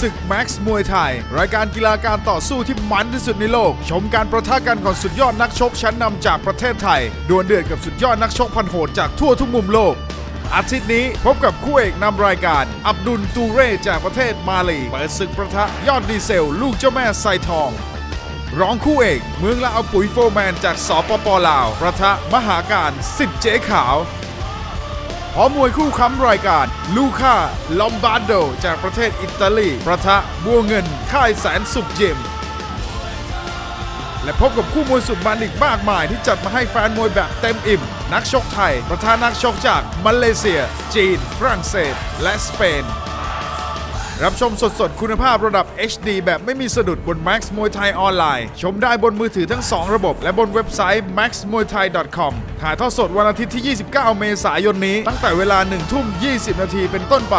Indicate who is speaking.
Speaker 1: ศึก Max มวยไทย รายการกีฬาการต่อสู้ที่มันที่สุดในโลก ชมการประทะกันของสุดยอดนักชกชั้นนำจากประเทศไทยดวลเดือดกับสุดยอดนักชกพันโหดจากทั่วทุกมุมโลก อาทิตย์นี้พบกับคู่เอกนำรายการ อับดุลตูเร่จากประเทศมาลีเปิดศึกประทะยอดดีเซล ลูกเจ้าแม่ไซทองร้องคู่เอกเมืองละเอาปุ๋ยโฟร์แมนจากสปปลาว ประทะมหาการสิทธิ์เจ๊ขาว พร้อมมวยคู่ค้ำรายการ ลูค่าลอมบาร์โด จากประเทศอิตาลีประทะบัวเงิน ค่ายแสนสุขเจมและพบกับคู่มวยสุดมันอีกมากมายที่จัดมาให้แฟนมวยแบบเต็มอิ่ม นักชกไทย ประธานนักชกจากมาเลเซีย จีน ฝรั่งเศส และสเปน รับชมสดๆ คุณภาพระดับ HD แบบไม่มีสะดุดบน Max มวยไทยออนไลน์ ชมได้บนมือถือทั้ง 2 ระบบ และบนเว็บไซต์ maxmuaythai.com ถ่ายทอดสดวันอาทิตย์ที่ 29 เมษายนนี้ ตั้งแต่เวลา1ทุ่ม 20 นาทีเป็นต้นไป